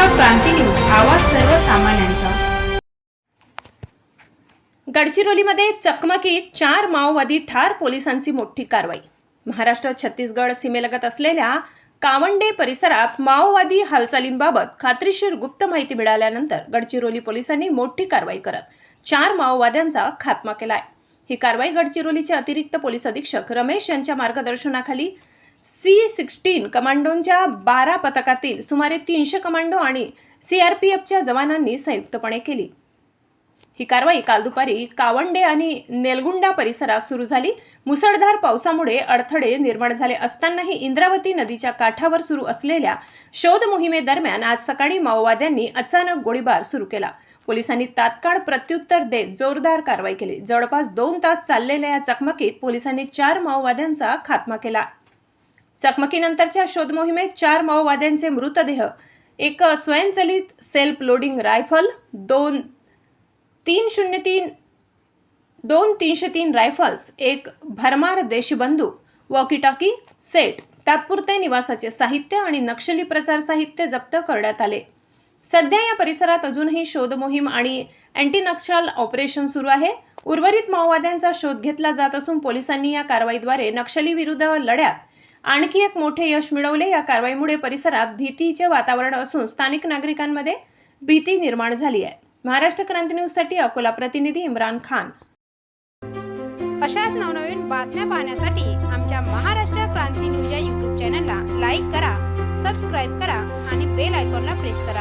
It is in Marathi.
क्रांती न्यूज आवाज सर्वसामान्यांचा. गडचिरोलीमध्ये चकमकीत चार माओवादी ठार पोलिसांची मोठी कारवाई. महाराष्ट्र छत्तीसगड सीमेलगत असलेल्या कावंडे परिसरात माओवादी हालचालींबाबत खात्रीशीर गुप्त माहिती मिळाल्यानंतर गडचिरोली पोलिसांनी मोठी कारवाई करत चार माओवाद्यांचा खात्मा केला आहे ही कारवाई गडचिरोलीचे अतिरिक्त पोलीस अधीक्षक रमेश यांच्या मार्गदर्शनाखाली सी सिक्स्टीन कमांडोंच्या बारा पथकातील सुमारे तीनशे कमांडो आणि सी आर पी एफच्या जवानांनी संयुक्तपणे केली. ही कारवाई काल दुपारी कावंडे आणि नेलगुंडा परिसरात सुरू झाली. मुसळधार पावसामुळे अडथळे निर्माण झाले असतानाही इंद्रावती नदीच्या काठावर सुरू असलेल्या शोध मोहिमेदरम्यान आज सकाळी माओवाद्यांनी अचानक गोळीबार सुरू केला. पोलिसांनी तात्काळ प्रत्युत्तर देत जोरदार कारवाई केली. जवळपास दोन तास चाललेल्या या चकमकीत पोलिसांनी चार माओवाद्यांचा खात्मा केला. चकमकीनंतरच्या शोधमोहिमेत चार माओवाद्यांचे मृतदेह एक स्वयंचलित सेल्फ लोडिंग रायफल दोन तीन शून्य तीन दोन तीनशे तीन रायफल्स एक भरमार देशबंधू वॉकीटॉकी सेट तात्पुरते निवासाचे साहित्य आणि नक्षली प्रचार साहित्य जप्त करण्यात आले. सध्या या परिसरात अजूनही शोधमोहीम आणि अँटी नक्षल ऑपरेशन सुरू आहे. उर्वरित माओवाद्यांचा शोध घेतला जात असून पोलिसांनी या कारवाईद्वारे नक्षली विरुद्ध लढ्यात आणखी एक मोठे यश मिळवले या कारवाईमुळे परिसरात भीतीचे वातावरण असून स्थानिक नागरिकांमध्ये भीती निर्माण झाली आहे. महाराष्ट्र क्रांती न्यूजसाठी अकोला प्रतिनिधी इम्रान खान. अशाच नवनवीन बातम्या पाहण्यासाठी आमच्या महाराष्ट्र क्रांती न्यूज या यूट्यूब चॅनलला लाईक करा सबस्क्राईब करा आणि बेल आयकॉनला प्रेस करा.